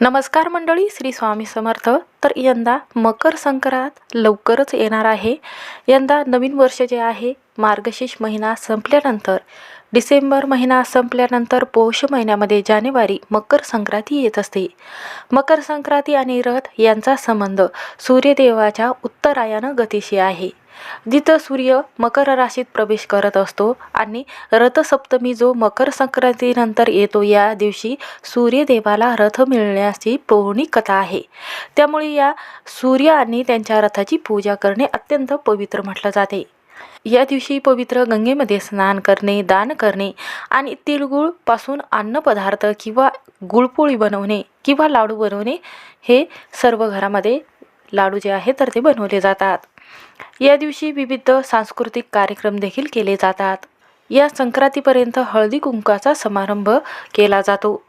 नमस्कार मंडळी श्री स्वामी समर्थ. तर यंदा मकर संक्रांत लवकरच येणार आहे. यंदा नवीन वर्ष जे आहे मार्गशीर्ष महिना संपल्यानंतर डिसेंबर महिना संपल्यानंतर पौष महिन्यामध्ये जानेवारी मकर संक्रांती येत असते. मकर संक्रांती आणि रथ यांचा संबंध सूर्यदेवाच्या उत्तरायण गतीशी आहे. जिथं सूर्य मकर राशीत प्रवेश करत असतो आणि रथसप्तमी जो मकर संक्रांतीनंतर येतो या दिवशी सूर्यदेवाला रथ मिळण्याची पौराणिक कथा आहे. त्यामुळे या सूर्य आणि त्यांच्या रथाची पूजा करणे अत्यंत पवित्र म्हटलं जाते. या दिवशी पवित्र गंगेमध्ये स्नान करणे दान करणे आणि तिळगुळपासून अन्नपदार्थ किंवा गुळपोळी बनवणे किंवा लाडू बनवणे हे सर्व घरामध्ये लाडू जे आहे तर ते बनवले जातात. या दिवशी विविध सांस्कृतिक कार्यक्रम देखील केले जातात. या संक्रांतीपर्यंत हळदी कुंकाचा समारंभ केला जातो.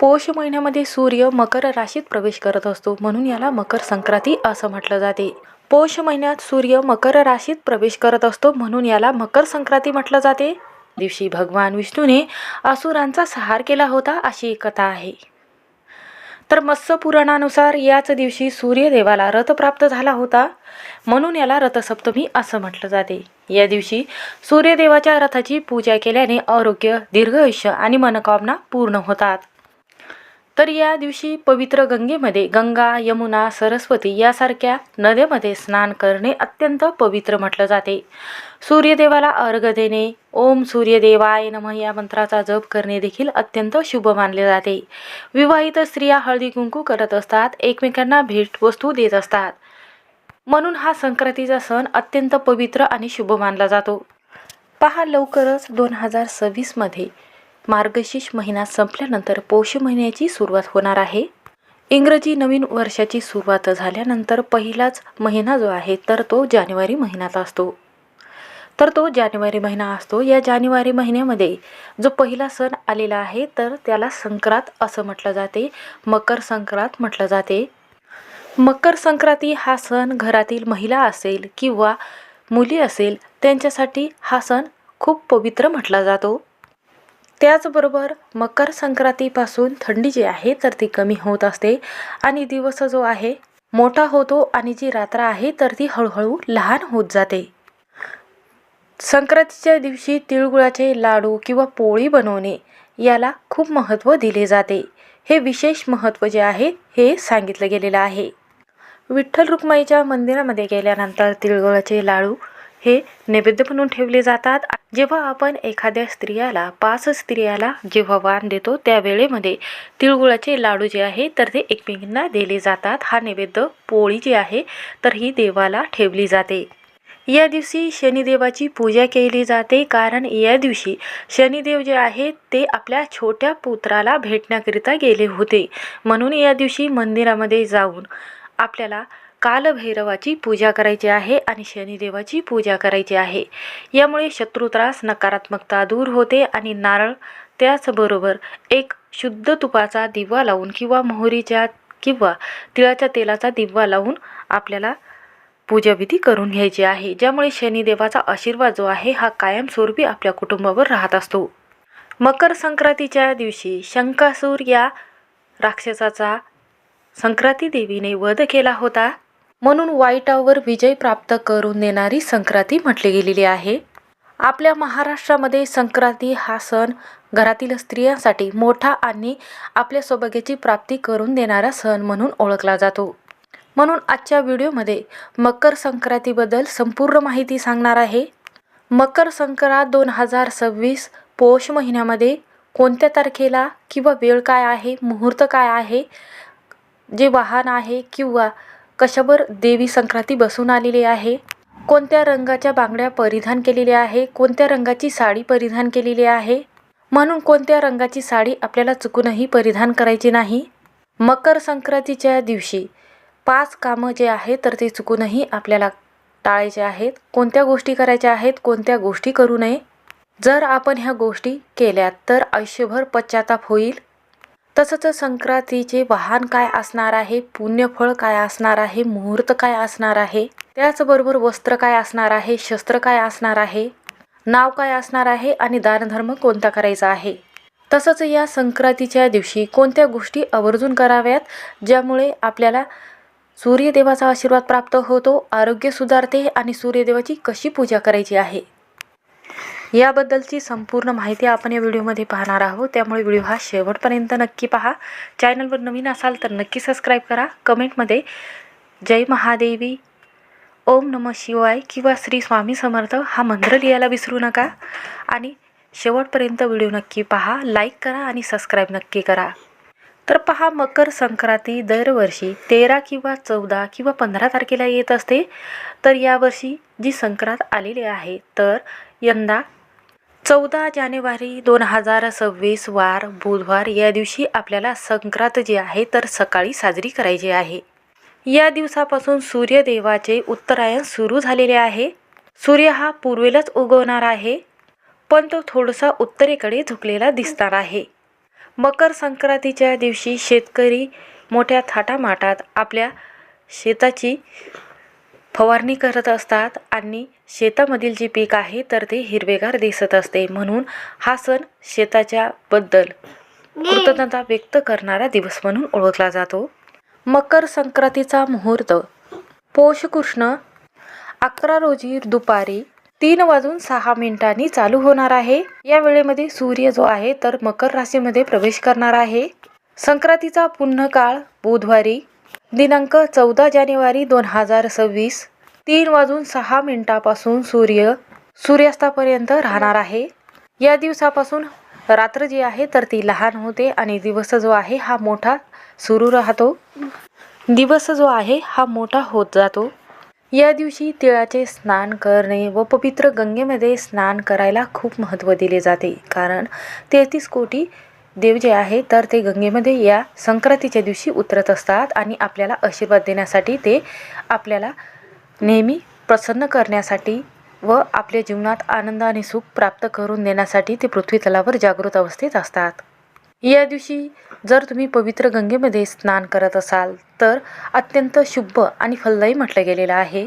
पौष महिन्यामध्ये सूर्य मकर राशीत प्रवेश करत असतो म्हणून याला मकर संक्रांती असं म्हटलं जाते. पौष महिन्यात सूर्य मकर राशीत प्रवेश करत असतो म्हणून याला मकर संक्रांती म्हटलं जाते. दिवशी भगवान विष्णूने असुरांचा संहार केला होता अशी एक कथा आहे. तर मत्स्य पुराणानुसार याच दिवशी सूर्यदेवाला रथ प्राप्त झाला होता. म्हणून याला रथसप्तमी असं म्हटलं जाते. या दिवशी सूर्यदेवाच्या रथाची पूजा केल्याने आरोग्य दीर्घ आयुष्य आणि मनोकामना पूर्ण होतात. तर या दिवशी पवित्र गंगेमध्ये गंगा यमुना सरस्वती यासारख्या नद्यामध्ये स्नान करणे अत्यंत पवित्र म्हटलं जाते. सूर्यदेवाला अर्घ देणे ओम सूर्यदेवाय नम या मंत्राचा जप करणे देखील अत्यंत शुभ मानले जाते. विवाहित स्त्रिया हळदी कुंकू करत असतात एकमेकांना भेटवस्तू देत असतात. म्हणून हा संक्रांतीचा सण अत्यंत पवित्र आणि शुभ मानला जातो. पहा लवकरच दोन हजार सव्वीसमध्ये मार्गशीर्ष महिना संपल्यानंतर पौष महिन्याची सुरुवात होणार आहे. इंग्रजी नवीन वर्षाची सुरुवात झाल्यानंतर पहिलाच महिना जो आहे तर तो जानेवारी महिन्याचा असतो. तर तो जानेवारी महिना असतो. या जानेवारी महिन्यामध्ये जो पहिला सण आलेला आहे तर त्याला संक्रांत असं म्हटलं जाते. मकर संक्रांत म्हटलं जाते. मकर संक्रांती हा सण घरातील महिला असेल किंवा मुली असेल त्यांच्यासाठी हा सण खूप पवित्र म्हटला जातो. त्याचबरोबर मकर संक्रांतीपासून थंडी जी आहे तर ती कमी होत असते. आणि दिवस जो आहे मोठा होतो आणि जी रात्र आहे तर ती हळूहळू लहान होत जाते. संक्रांतीच्या दिवशी तिळगुळाचे लाडू किंवा पोळी बनवणे याला खूप महत्त्व दिले जाते. हे विशेष महत्त्व जे आहे हे सांगितलं गेलेलं आहे. विठ्ठल रुक्माईच्या मंदिरामध्ये गेल्यानंतर तिळगुळाचे लाडू हे नैवेद्य म्हणून ठेवले जातात. जेव्हा आपण एखाद्या स्त्रियाला पाच स्त्रियाला जेव्हा वाण देतो त्या वेळेमध्ये तिळगुळाचे लाडू जे आहे तर ते एकमेकींना दिले जातात. हा नैवेद्य पोळी जी आहे तर ही देवाला ठेवली जाते. या दिवशी शनिदेवाची पूजा केली जाते. कारण या दिवशी शनिदेव जे आहे ते आपल्या छोट्या पुत्राला भेटण्याकरिता गेले होते. म्हणून या दिवशी मंदिरामध्ये जाऊन आपल्याला कालभैरवाची पूजा करायची आहे आणि शनिदेवाची पूजा करायची आहे. यामुळे शत्रुत्रास नकारात्मकता दूर होते आणि नारळ त्याचबरोबर एक शुद्ध तुपाचा दिवा लावून किंवा मोहरीच्या किंवा तिळाच्या तेलाचा दिवा लावून आपल्याला पूजाविधी करून घ्यायची आहे. ज्यामुळे शनिदेवाचा आशीर्वाद जो आहे हा कायमस्वरूपी आपल्या कुटुंबावर राहत असतो. मकर संक्रांतीच्या दिवशी शंकासूर या राक्षसाचा संक्रांती देवीने वध केला होता. म्हणून वाईटावर विजय प्राप्त करून देणारी संक्रांती म्हटली गेलेली आहे. आपल्या महाराष्ट्रामध्ये संक्रांती हा सण घरातील स्त्रियांसाठी मोठा आणि आपल्या सौभाग्याची प्राप्ती करून देणारा सण म्हणून ओळखला जातो. म्हणून आजच्या व्हिडिओमध्ये मकर संक्रांतीबद्दल संपूर्ण माहिती सांगणार आहे. मकर संक्रांत दोन हजार सव्वीस पौष महिन्यामध्ये कोणत्या तारखेला किंवा वेळ काय आहे मुहूर्त काय आहे जे वाहन आहे किंवा कशावर देवी संक्रांती बसून आलेली आहे? कोणत्या रंगाच्या बांगड्या परिधान केलेल्या आहे? कोणत्या रंगाची साडी परिधान केलेली आहे? म्हणून कोणत्या रंगाची साडी आपल्याला चुकूनही परिधान करायची नाही? मकर संक्रांतीच्या दिवशी पाच कामं जे आहेत तर ते चुकूनही आपल्याला टाळायचे आहेत. कोणत्या गोष्टी करायच्या आहेत कोणत्या गोष्टी करू नये? जर आपण ह्या गोष्टी केल्यात तर आयुष्यभर पश्चाताप होईल. तसंच संक्रांतीचे वाहन काय असणार आहे? पुण्यफळ काय असणार आहे? मुहूर्त काय असणार आहे? त्याचबरोबर वस्त्र काय असणार आहे? शस्त्र काय असणार आहे? नाव काय असणार आहे? आणि दानधर्म कोणता करायचा आहे? तसंच या संक्रांतीच्या दिवशी कोणत्या गोष्टी आवर्जून कराव्यात? ज्यामुळे आपल्याला सूर्यदेवाचा आशीर्वाद प्राप्त होतो आरोग्य सुधारते आणि सूर्यदेवाची कशी पूजा करायची आहे? याबद्दलची संपूर्ण माहिती आपण या व्हिडिओमध्ये पाहणार आहोत. त्यामुळे व्हिडिओ हा शेवटपर्यंत नक्की पहा. चॅनलवर नवीन असाल तर नक्की सबस्क्राईब करा. कमेंटमध्ये जय महादेवी ओम नम शिवाय किंवा श्री स्वामी समर्थ हा मंत्र लिहायला विसरू नका. आणि शेवटपर्यंत व्हिडिओ नक्की पहा. लाईक करा आणि सबस्क्राईब नक्की करा. तर पहा मकर संक्रांती दरवर्षी तेरा किंवा चौदा किंवा पंधरा तारखेला येत असते. तर यावर्षी जी संक्रांत आलेली आहे तर यंदा चौदा जानेवारी दोन हजार सव्वीस वार बुधवार या दिवशी आपल्याला संक्रांत जी आहे तर सकाळी साजरी करायची आहे. या दिवसापासून सूर्यदेवाचे उत्तरायण सुरू झालेले आहे. सूर्य हा पूर्वेलाच उगवणार आहे पण तो थोडासा उत्तरेकडे झुकलेला दिसणार आहे. मकर संक्रांतीच्या दिवशी शेतकरी मोठ्या थाटामाटात आपल्या शेताची फवारणी करत असतात आणि शेतामधील जे पीक आहे तर ते हिरवेगार दिसत असते. म्हणून हा सण शेताच्या बद्दल कृतज्ञता व्यक्त करणारा दिवस म्हणून ओळखला जातो. मकर संक्रांतीचा मुहूर्त. पौष कृष्ण अकरा रोजी दुपारी तीन वाजून सहा मिनिटांनी चालू होणार आहे. या वेळेमध्ये सूर्य जो आहे तर मकर राशीमध्ये प्रवेश करणार आहे. संक्रांतीचा पुन्हा काळ बुधवारी दिनांक चौदा जानेवारी दोन हजार सव्वीस तीन वाजून सहा मिनिटापासून सूर्य सूर्यास्तापर्यंत राहणार आहे. या दिवसापासून रात्र जी आहे तर ती लहान होते आणि दिवस जो आहे हा मोठा सुरू राहतो. दिवस जो आहे हा मोठा होत जातो. या दिवशी तिळाचे स्नान करणे व पवित्र गंगेमध्ये स्नान करायला खूप महत्त्व दिले जाते कारण तेहतीस कोटी देव जे आहे तर ते गंगेमध्ये या संक्रांतीच्या दिवशी उतरत असतात आणि आपल्याला आशीर्वाद देण्यासाठी ते आपल्याला नेहमी प्रसन्न करण्यासाठी व आपल्या जीवनात आनंद आणि सुख प्राप्त करून देण्यासाठी ते पृथ्वी तलावर जागृत अवस्थेत असतात. या दिवशी जर तुम्ही पवित्र गंगेमध्ये स्नान करत असाल तर अत्यंत शुभ आणि फलदायी म्हटलं गेलेलं आहे.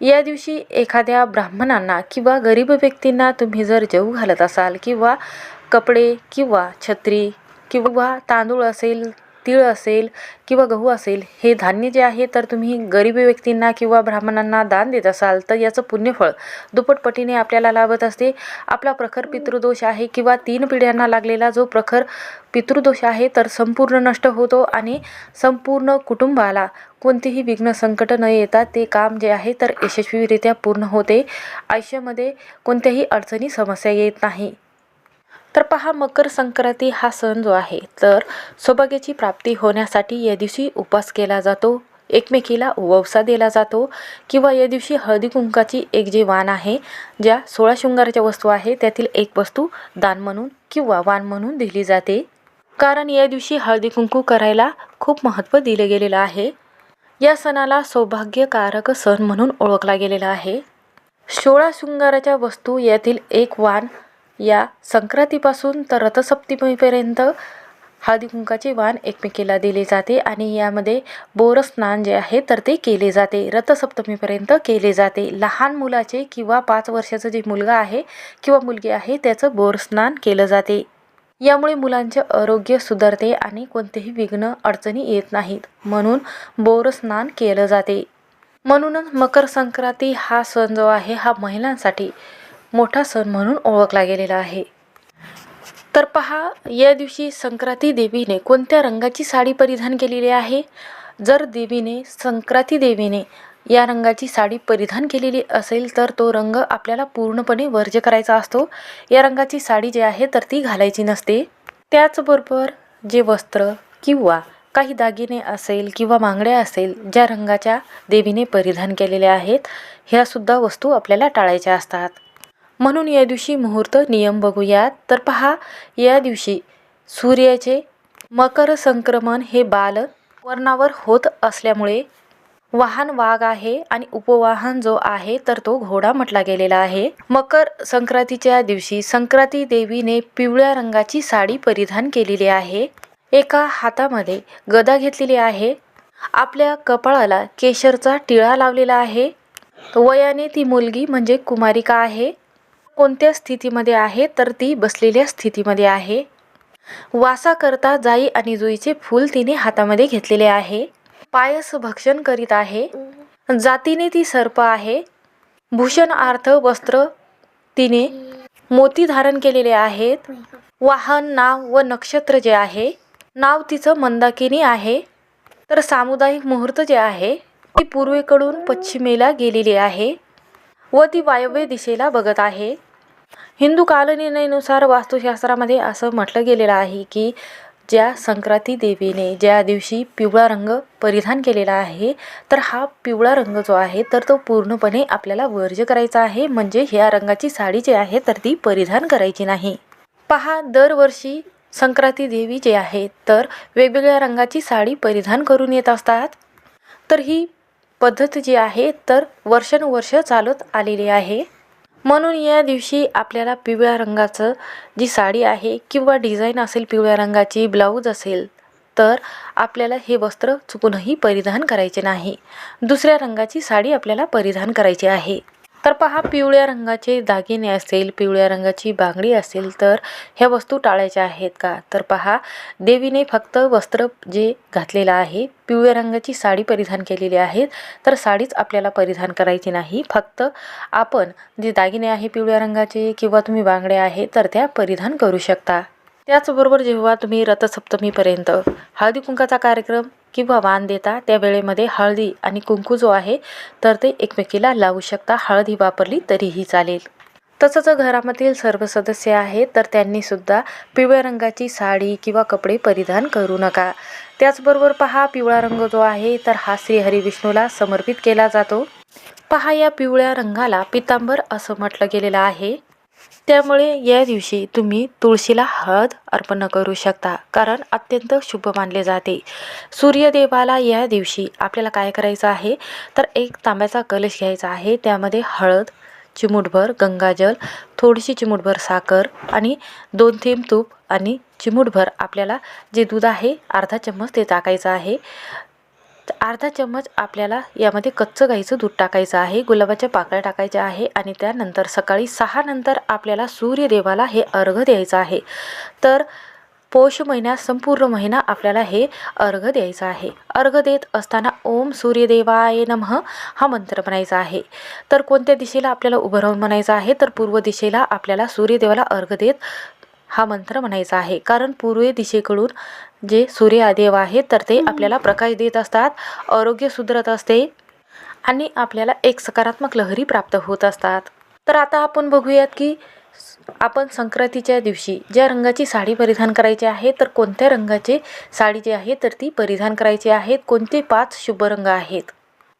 या दिवशी एखाद्या ब्राह्मणांना किंवा गरीब व्यक्तींना तुम्ही जर जेऊ घालत असाल किंवा कपडे किंवा छत्री किंवा तांदूळ असेल तीळ असेल किंवा गहू असेल हे धान्य जे आहे तर तुम्ही गरीब व्यक्तींना किंवा ब्राह्मणांना दान देत असाल तर याचं पुण्यफळ दुपटपटीने आपल्याला लाभत असते. आपला प्रखर पितृदोष आहे किंवा तीन पिढ्यांना लागलेला जो प्रखर पितृदोष आहे तर संपूर्ण नष्ट होतो आणि संपूर्ण कुटुंबाला कोणतेही विघ्न संकट न येता ते काम जे आहे तर यशस्वीरित्या पूर्ण होते. आयुष्यामध्ये कोणत्याही अडचणी समस्या येत नाही. तर पहा मकर संक्रांती हा सण जो आहे तर सौभाग्याची प्राप्ती होण्यासाठी या दिवशी उपवास केला जातो एकमेकीला ववसा दिला जातो किंवा या दिवशी हळदी कुंकाची एक जे वाण आहे ज्या सोळा शृंगाराच्या वस्तू आहे त्यातील एक वस्तू दान म्हणून किंवा वाण म्हणून दिली जाते. कारण या दिवशी हळदी कुंकू करायला खूप महत्त्व दिले गेलेलं आहे. या सणाला सौभाग्यकारक सण म्हणून ओळखला गेलेला आहे. सोळा शृंगाराच्या वस्तू यातील एक वाण या संक्रांतीपासून तर रथसप्तमीपर्यंत हळदीकुंकाचे वाण एकमेकीला दिले जाते आणि यामध्ये बोरस्नान जे आहे तर ते केले जाते. रथसप्तमीपर्यंत केले जाते. लहान मुलाचे किंवा पाच वर्षाचं जे मुलगा आहे किंवा मुलगी आहे त्याचं बोरस्नान केलं जाते. यामुळे मुलांचे आरोग्य सुधारते आणि कोणतेही विघ्न अडचणी येत नाहीत. म्हणून बोरस्नान केलं जाते. म्हणूनच मकर संक्रांती हा सण जो आहे हा महिलांसाठी मोठा सण म्हणून ओळखला गेलेला आहे. तर पहा या दिवशी संक्रांती देवीने कोणत्या रंगाची साडी परिधान केलेली आहे? जर देवीने संक्रांती देवीने या रंगाची साडी परिधान केलेली असेल तर तो रंग आपल्याला पूर्णपणे वर्ज्य करायचा असतो. या रंगाची साडी जी आहे तर ती घालायची नसते. त्याचबरोबर जे वस्त्र किंवा काही दागिने असेल किंवा मांगड्या असेल ज्या रंगाच्या देवीने परिधान केलेल्या आहेत ह्यासुद्धा वस्तू आपल्याला टाळायच्या असतात. म्हणून या दिवशी मुहूर्त नियम बघूयात. तर पहा या दिवशी सूर्याचे मकर संक्रमण हे बाल वर्णावर होत असल्यामुळे वाहन वाघ आहे आणि उपवाहन जो आहे तर तो घोडा म्हटला गेलेला आहे. मकर संक्रांतीच्या दिवशी संक्रांती देवीने पिवळ्या रंगाची साडी परिधान केलेली आहे. एका हातामध्ये गदा घेतलेली आहे. आपल्या कपाळाला केशरचा टिळा लावलेला आहे. वयाने ती मुलगी म्हणजे कुमारिका आहे. कोणत्या स्थितीमध्ये आहे तर ती बसलेल्या स्थितीमध्ये आहे. वासाकरता जाई आणि जुईचे फूल तिने हातामध्ये घेतलेले आहे. पायस भक्षण करीत आहे. जातीने ती सर्प आहे. भूषण अर्थ वस्त्र तिने मोती धारण केलेले आहेत. वाहन नाव व नक्षत्र जे आहे नाव तिचं मंदाकिनी आहे. तर सामुदायिक मुहूर्त जे आहे ती पूर्वेकडून पश्चिमेला गेलेली आहे व ती वायव्य दिशेला बघत आहे. हिंदू कालनिर्णयानुसार वास्तुशास्त्रामध्ये असं म्हटलं गेलेलं आहे की ज्या संक्रांती देवीने ज्या दिवशी पिवळा रंग परिधान केलेला आहे तर हा पिवळा रंग जो आहे तर तो पूर्णपणे आपल्याला वर्ज करायचा आहे. म्हणजे ह्या रंगाची साडी जी आहे तर ती परिधान करायची नाही. पहा दरवर्षी संक्रांती देवी जे आहे तर वेगवेगळ्या रंगाची साडी परिधान करून येत असतात. तर ही पद्धत जी आहे तर वर्षानुवर्ष चालत आलेली आहे. म्हणून या दिवशी आपल्याला पिवळ्या रंगाचं जी साडी आहे किंवा डिझाईन असेल पिवळ्या रंगाची ब्लाऊज असेल तर आपल्याला हे वस्त्र चुकूनही परिधान करायचे नाही. दुसऱ्या रंगाची साडी आपल्याला परिधान करायची आहे. तर पहा पिवळ्या रंगाचे दागिने असेल पिवळ्या रंगाची बांगडी असेल तर ह्या वस्तू टाळायच्या आहेत का? तर पहा देवीने फक्त वस्त्र जे घातलेलं आहे पिवळ्या रंगाची साडी परिधान केलेली आहे तर साडीच आपल्याला परिधान करायची नाही. फक्त आपण जे दागिने आहे पिवळ्या रंगाचे किंवा तुम्ही बांगडे आहे तर त्या परिधान करू शकता. त्याचबरोबर जेव्हा तुम्ही रथसप्तमीपर्यंत हळदी कुंकाचा कार्यक्रम किंवा वाण देता त्या वेळेमध्ये हळदी आणि कुंकू जो आहे तर ते एकमेकीला लावू शकता. हळदी वापरली तरीही चालेल. तसंच घरामधील सर्व सदस्य आहेत तर त्यांनीसुद्धा पिवळ्या रंगाची साडी किंवा कपडे परिधान करू नका. त्याचबरोबर पहा पिवळा रंग जो आहे तर हा श्री विष्णूला समर्पित केला जातो. पहा या पिवळ्या रंगाला पितांबर असं म्हटलं गेलेलं आहे. त्यामुळे या दिवशी तुम्ही तुळशीला हळद अर्पण करू शकता कारण अत्यंत शुभ मानले जाते. सूर्यदेवाला या दिवशी आपल्याला काय करायचं आहे? तर एक तांब्याचा कलश घ्यायचा आहे. त्यामध्ये हळद चिमूटभर गंगाजल थोडीशी चिमूटभर साखर आणि दोन थेंब तूप आणि चिमूटभर आपल्याला जे दूध आहे अर्धा चम्मच ते टाकायचं आहे. अर्धा चम्मच आपल्याला यामध्ये कच्चं गाईचं दूध टाकायचं आहे गुलाबाच्या पाकळ्या टाकायच्या आहे आणि त्यानंतर सकाळी सहा नंतर आपल्याला सूर्यदेवाला हे अर्घ द्यायचं आहे. तर पौष महिन्यात संपूर्ण महिना आपल्याला हे अर्घ द्यायचं आहे. अर्घ देत असताना ओम सूर्यदेवाय नमः हा मंत्र म्हणायचा आहे. तर कोणत्या दिशेला आपल्याला उभं राहून म्हणायचं आहे? तर पूर्व दिशेला आपल्याला सूर्यदेवाला अर्घ देत हा मंत्र म्हणायचा आहे. कारण पूर्व दिशेकडून जे सूर्यदेव आहे तर ते आपल्याला प्रकाश देत असतात आरोग्य सुधरत असते आणि आपल्याला एक सकारात्मक लहरी प्राप्त होत असतात. तर आता आपण बघूयात की आपण संक्रांतीच्या दिवशी ज्या रंगाची साडी परिधान करायची आहे तर कोणत्या रंगाची साडी जी आहे तर ती परिधान करायची आहे. कोणते पाच शुभ रंग आहेत?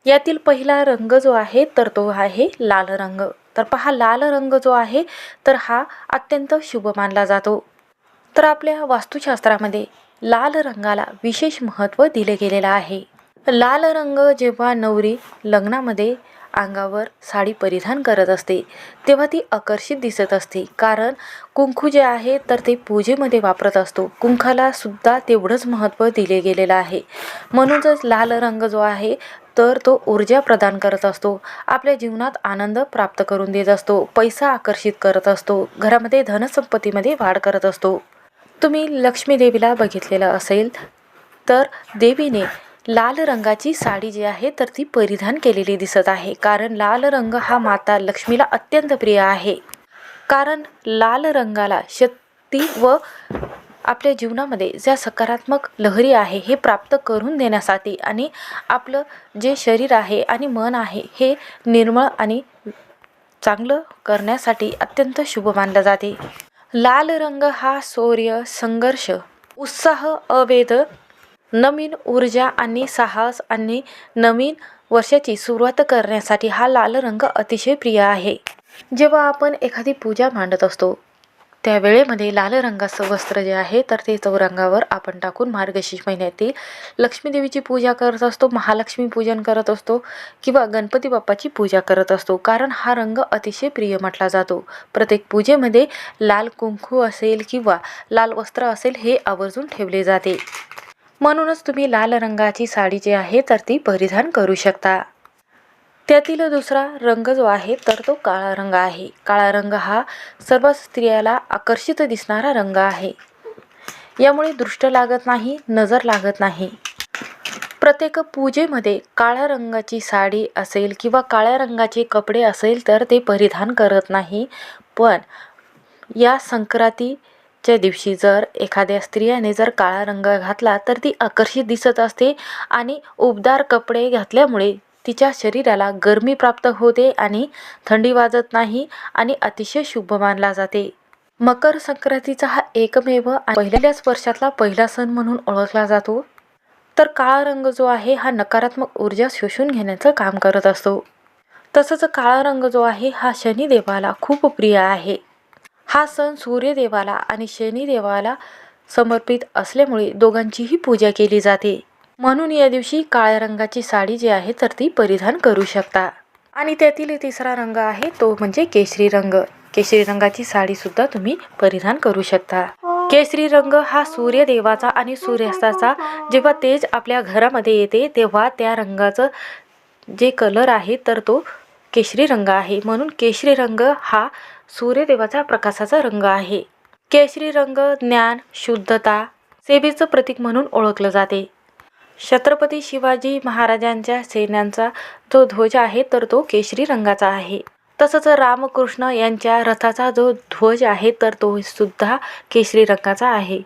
यातील पहिला रंग जो आहे तर तो आहे लाल रंग. तर पहा लाल रंग जो आहे तर हा अत्यंत शुभ मानला जातो. तर आपल्या वास्तुशास्त्रामध्ये लाल रंगाला विशेष महत्त्व दिले गेलेलं आहे. लाल रंग जेव्हा नवरी लग्नामध्ये अंगावर साडी परिधान करत असते तेव्हा ती आकर्षित दिसत असते. कारण कुंकू जे आहे तर ते पूजेमध्ये वापरत असतो. कुंखाला सुद्धा तेवढंच महत्त्व दिले गेलेलं आहे. म्हणूनच लाल रंग जो आहे तर तो ऊर्जा प्रदान करत असतो. आपल्या जीवनात आनंद प्राप्त करून देत असतो. पैसा आकर्षित करत असतो. घरामध्ये धनसंपत्तीमध्ये वाढ करत असतो. तुम्ही लक्ष्मी देवीला बघितलेलं असेल तर देवीने लाल रंगाची साडी जी आहे तर ती परिधान केलेली दिसत आहे. कारण लाल रंग हा माता लक्ष्मीला अत्यंत प्रिय आहे. कारण लाल रंगाला शक्ती व आपल्या जीवनामध्ये ज्या सकारात्मक लहरी आहे हे प्राप्त करून देण्यासाठी आणि आपलं जे शरीर आहे आणि मन आहे हे निर्मळ आणि चांगलं करण्यासाठी अत्यंत शुभ मानलं जाते. लाल रंग हा शौर्य संघर्ष उत्साह अवेद नवीन ऊर्जा आणि साहस आणि नवीन वर्षाची सुरुवात करण्यासाठी हा लाल रंग अतिशय प्रिय आहे. जेव्हा आपण एखादी पूजा मांडत असतो त्या वेळेमध्ये लाल रंगाचं वस्त्र जे आहे तर ते चौरंगावर आपण टाकून मार्गशीर्ष महिन्यातील लक्ष्मीदेवीची पूजा करत असतो महालक्ष्मी पूजन करत असतो किंवा गणपती बाप्पाची पूजा करत असतो. कारण हा रंग अतिशय प्रिय म्हटला जातो. प्रत्येक पूजेमध्ये लाल कुंकू असेल किंवा लाल वस्त्र असेल हे आवर्जून ठेवले जाते. म्हणूनच तुम्ही लाल रंगाची साडी जी आहे तर ती परिधान करू शकता. त्यातील दुसरा रंग जो आहे तर तो काळा रंग आहे. काळा रंग हा सर्व स्त्रियाला आकर्षित दिसणारा रंग आहे. यामुळे दृष्ट लागत नाही नजर लागत नाही. प्रत्येक पूजेमध्ये काळ्या रंगाची साडी असेल किंवा काळ्या रंगाचे कपडे असेल तर ते परिधान करत नाही. पण या संक्रांतीच्या दिवशी जर एखाद्या स्त्रियाने जर काळा रंग घातला तर ती आकर्षित दिसत असते आणि उबदार कपडे घातल्यामुळे तिच्या शरीराला गरमी प्राप्त होते आणि थंडी वाजत नाही आणि अतिशय शुभ मानला जाते. मकर संक्रांतीचा हा एकमेव आणि पहिल्याच वर्षातला पहिला सण म्हणून ओळखला जातो. तर काळा रंग जो आहे हा नकारात्मक ऊर्जा शोषून घेण्याचं काम करत असतो. तसंच काळा रंग जो आहे हा शनिदेवाला खूप प्रिय आहे. हा सण सूर्यदेवाला आणि शनिदेवाला समर्पित असल्यामुळे दोघांचीही पूजा केली जाते. म्हणून या दिवशी काळ्या रंगाची साडी जी आहे तर ती परिधान करू शकता. आणि त्यातील तिसरा रंग आहे तो म्हणजे केशरी रंग. केशरी रंगाची साडी सुद्धा तुम्ही परिधान करू शकता. केशरी रंग हा सूर्यदेवाचा आणि सूर्यास्ताचा जेव्हा तेज आपल्या घरामध्ये येते तेव्हा त्या रंगाचं जे कलर आहे तर तो केशरी रंग आहे. म्हणून केशरी रंग हा सूर्यदेवाचा प्रकाशाचा रंग आहे. केशरी रंग ज्ञान शुद्धता सेवेचं प्रतीक म्हणून ओळखलं जाते. छत्रपती शिवाजी महाराजांच्या सैन्यांचा जो ध्वज आहे तर तो केशरी रंगाचा आहे. तसंच रामकृष्ण यांच्या रथाचा जो ध्वज आहे तर तो सुद्धा केशरी रंगाचा आहे.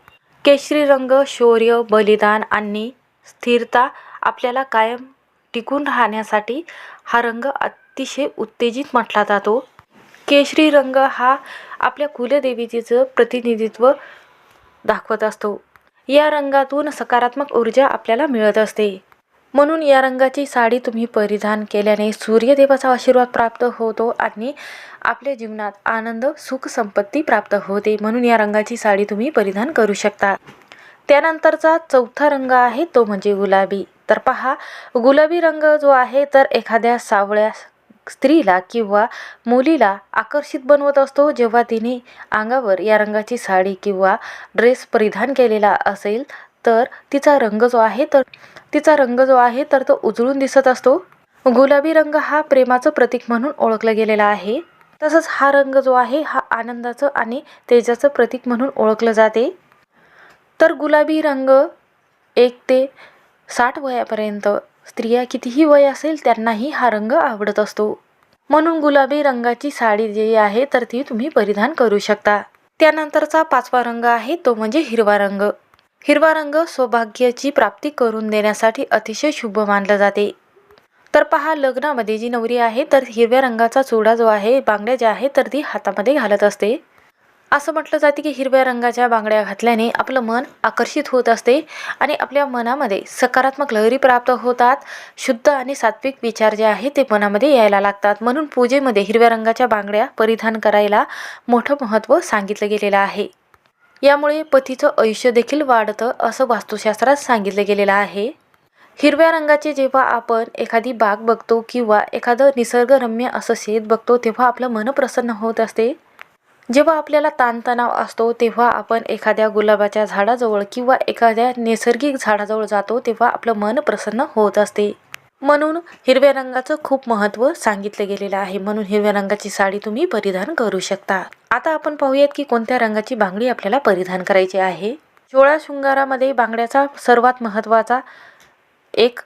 केशरी रंग शौर्य बलिदान आणि स्थिरता आपल्याला कायम टिकून राहण्यासाठी हा रंग अतिशय उत्तेजित म्हटला जातो. केशरी रंग हा आपल्या कुलदेवीचं प्रतिनिधित्व दाखवत असतो. या रंगातून सकारात्मक ऊर्जा आपल्याला मिळत असते. म्हणून या रंगाची साडी तुम्ही परिधान केल्याने सूर्यदेवाचा आशीर्वाद प्राप्त होतो आणि आपल्या जीवनात आनंद सुख संपत्ती प्राप्त होते. म्हणून या रंगाची साडी तुम्ही परिधान करू शकता. त्यानंतरचा चौथा रंग आहे तो म्हणजे गुलाबी. तर पहा गुलाबी रंग जो आहे तर एखाद्या सावळ्या स्त्रीला किंवा मुलीला आकर्षित बनवत असतो जेव्हा तिने अंगावर या रंगाची साडी किंवा ड्रेस परिधान केलेला असेल तर तिचा रंग जो आहे तर तिचा रंग जो आहे तर तो उजळून दिसत असतो. गुलाबी रंग हा प्रेमाचं प्रतीक म्हणून ओळखला गेलेला आहे. तसंच हा रंग जो आहे हा आनंदाचं आणि तेजाचं प्रतीक म्हणून ओळखलं जाते. तर गुलाबी रंग एक ते साठ वयापर्यंत स्त्रिया कितीही वय असेल त्यांनाही हा रंग आवडत असतो. म्हणून गुलाबी रंगाची साडी जी आहे तर ती तुम्ही परिधान करू शकता. त्यानंतरचा पाचवा रंग आहे तो म्हणजे हिरवा रंग. हिरवा रंग सौभाग्याची प्राप्ती करून देण्यासाठी अतिशय शुभ मानलं जाते. तर पहा लग्नामध्ये जी नवरी आहे तर हिरव्या रंगाचा चुडा जो आहे बांगड्या ज्या आहे तर ती हातामध्ये घालत असते. असं म्हटलं जाते की हिरव्या रंगाच्या बांगड्या घातल्याने आपलं मन आकर्षित होत असते आणि आपल्या मनामध्ये सकारात्मक लहरी प्राप्त होतात. शुद्ध आणि सात्विक विचार जे आहे ते मनामध्ये यायला लागतात. म्हणून पूजेमध्ये हिरव्या रंगाच्या बांगड्या परिधान करायला मोठं महत्त्व सांगितलं गेलेलं आहे. यामुळे पतीचं आयुष्य देखील वाढतं असं वास्तुशास्त्रात सांगितलं गेलेलं आहे. हिरव्या रंगाचे जेव्हा आपण एखादी बाग बघतो किंवा एखादं निसर्गरम्य असं शेत बघतो तेव्हा आपलं मन प्रसन्न होत असते. जेव्हा आपल्याला ताणतणाव असतो तेव्हा आपण एखाद्या गुलाबाच्या झाडाजवळ किंवा एखाद्या नैसर्गिक झाडाजवळ जातो तेव्हा आपलं मन प्रसन्न होत असते. म्हणून हिरव्या रंगाचं खूप महत्त्व सांगितलं गेलेलं आहे. म्हणून हिरव्या रंगाची साडी तुम्ही परिधान करू शकता. आता आपण पाहूयात की कोणत्या रंगाची बांगडी आपल्याला परिधान करायची आहे. चोळा शृंगारामध्ये बांगड्याचा सर्वात महत्त्वाचा एक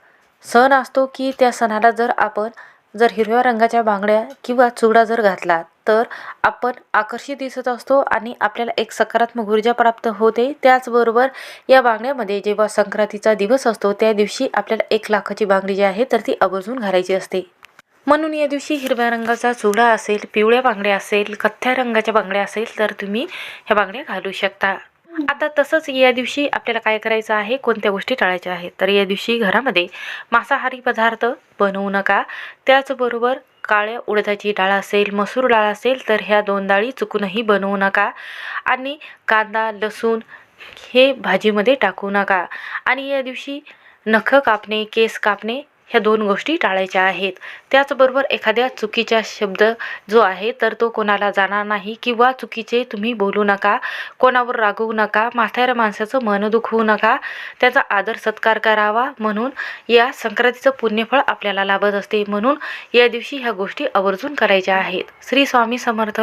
सण असतो की त्या सणाला जर आपण जर हिरव्या रंगाच्या बांगड्या किंवा चुडा जर घातला तर आपण आकर्षित दिसत असतो आणि आपल्याला एक सकारात्मक ऊर्जा प्राप्त होते. त्याचबरोबर या बांगड्यामध्ये जेव्हा संक्रांतीचा दिवस असतो त्या दिवशी आपल्याला एक लाखाची बांगडी जी आहे तर ती आवर्जून घालायची असते. म्हणून या दिवशी हिरव्या रंगाचा चुडा असेल पिवळ्या बांगड्या असेल कथ्या रंगाच्या बांगड्या असेल तर तुम्ही ह्या बांगड्या घालू शकता. आता तसंच या दिवशी आपल्याला काय करायचं आहे कोणत्या गोष्टी टाळायच्या आहेत? तर या दिवशी घरामध्ये मांसाहारी पदार्थ बनवू नका. त्याचबरोबर काळ्या उडदाची डाळ असेल मसूर डाळ असेल तर ह्या दोन डाळी चुकूनही बनवू नका. आणि कांदा लसूण हे भाजीमध्ये टाकू नका. आणि या दिवशी नखं कापणे केस कापणे ह्या दोन गोष्टी टाळायच्या आहेत. त्याचबरोबर एखाद्या चुकीचा शब्द जो आहे तर तो कोणाला जाणार नाही किंवा चुकीचे तुम्ही बोलू नका कोणावर रागवू नका म्हाताऱ्या माणसाचं मन दुखवू नका त्याचा आदर सत्कार करावा म्हणून या संक्रांतीचं पुण्यफळ आपल्याला लाभत असते. म्हणून या दिवशी ह्या गोष्टी आवर्जून करायच्या आहेत. श्री स्वामी समर्थ.